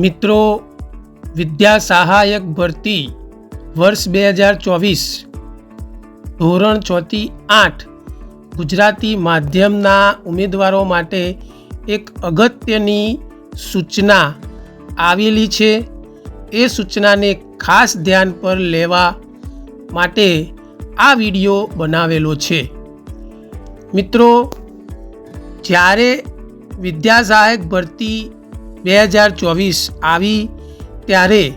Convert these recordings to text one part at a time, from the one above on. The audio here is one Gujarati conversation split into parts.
મિત્રો, વિદ્યા સહાયક ભરતી વર્ષ બે હજાર ચોવીસ, ધોરણ ચોથી આઠ, ગુજરાતી માધ્યમના ઉમેદવારો માટે એક અગત્યની સૂચના આવેલી છે. એ સૂચનાને ખાસ ધ્યાન પર લેવા માટે આ વીડિયો બનાવેલો છે. મિત્રો, જ્યારે વિદ્યા સહાયક ભરતી બે હજાર ચોવીસ આવી ત્યારે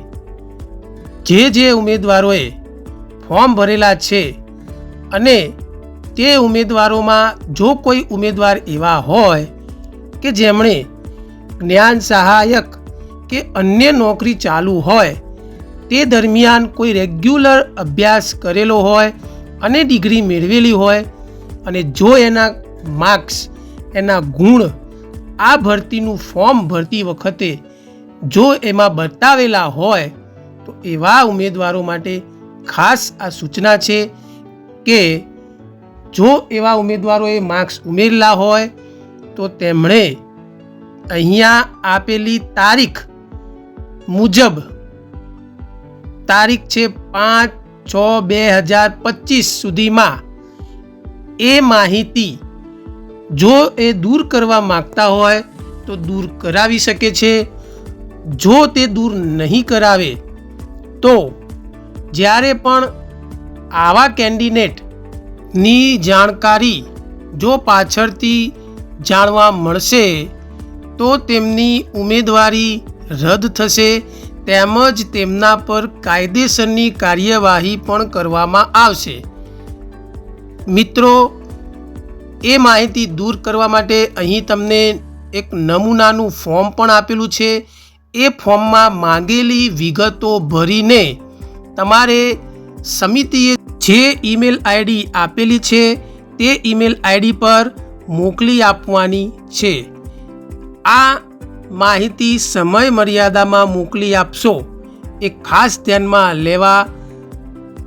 જે જે ઉમેદવારોએ ફોર્મ ભરેલા છે અને તે ઉમેદવારોમાં જો કોઈ ઉમેદવાર એવા હોય કે જેમણે જ્ઞાન સહાયક કે અન્ય નોકરી ચાલુ હોય, તે દરમિયાન કોઈ રેગ્યુલર અભ્યાસ કરેલો હોય અને ડિગ્રી મેળવેલી હોય અને જો એના માર્ક્સ, એના ગુણ આ ભરતીનું ફોર્મ ભરતી વખતે જો એમાં બતાવેલા હોય, તો એવા ઉમેદવારો માટે ખાસ આ સૂચના છે કે જો એવા ઉમેદવારોએ માર્ક્સ ઉમેરેલા હોય, તો તેમણે અહીંયા આપેલી તારીખ મુજબ તારીખ છે પાંચ છ બે હજાર પચીસ સુધીમાં એ માહિતી જો એ દૂર કરવા માગતા હોય તો દૂર કરાવી શકે છે. જો તે દૂર નહીં કરાવે તો જ્યારે પણ આવા કેન્ડિડેટની જાણકારી જો પાછળથી જાણવા મળશે તો તેમની ઉમેદવારી રદ થશે તેમજ તેમના પર કાયદેસરની કાર્યવાહી પણ કરવામાં આવશે. મિત્રો એ માહિતી દૂર કરવા માટે અહીં તમને એક નમૂનાનું ફોર્મ પણ આપેલું છે. એ ફોર્મમાં માંગેલી વિગતો ભરીને તમારે સમિતિએ જે ઈમેલ આઈડી આપેલી છે, તે ઈમેલ આઈડી પર મોકલી આપવાની છે. આ માહિતી સમય મર્યાદામાં મોકલી આપશો. એ ખાસ ધ્યાનમાં લેવા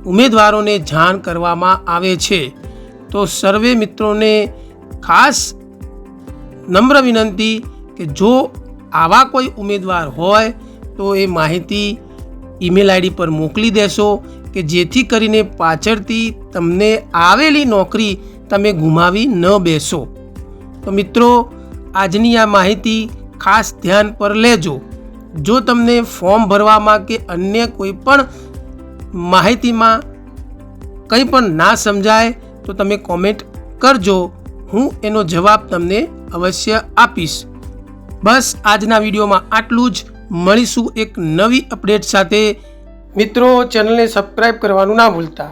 ઉમેદવારોને જાણ કરવામાં આવે છે. તો સર્વે મિત્રોને ખાસ નમ્ર વિનંતી કે જો આવા કોઈ ઉમેદવાર હોય, તો એ માહિતી ઈમેલ આઈડી પર મોકલી દેશો કે જેથી કરીને પાછળથી તમને આવેલી નોકરી તમે ગુમાવી ન બેસો. તો મિત્રો, આજની આ માહિતી ખાસ ધ્યાન પર લેજો. જો તમને ફોર્મ ભરવામાં કે અન્ય કોઈ પણ માહિતીમાં કંઈ પણ ના સમજાય તો તમે કોમેન્ટ કરજો. હું એનો જવાબ તમને અવશ્ય આપીશ. બસ આજના વિડીયોમાં આટલું જ. મળીશું એક નવી અપડેટ સાથે. મિત્રો ચેનલને સબસ્ક્રાઈબ કરવાનું ના ભૂલતા.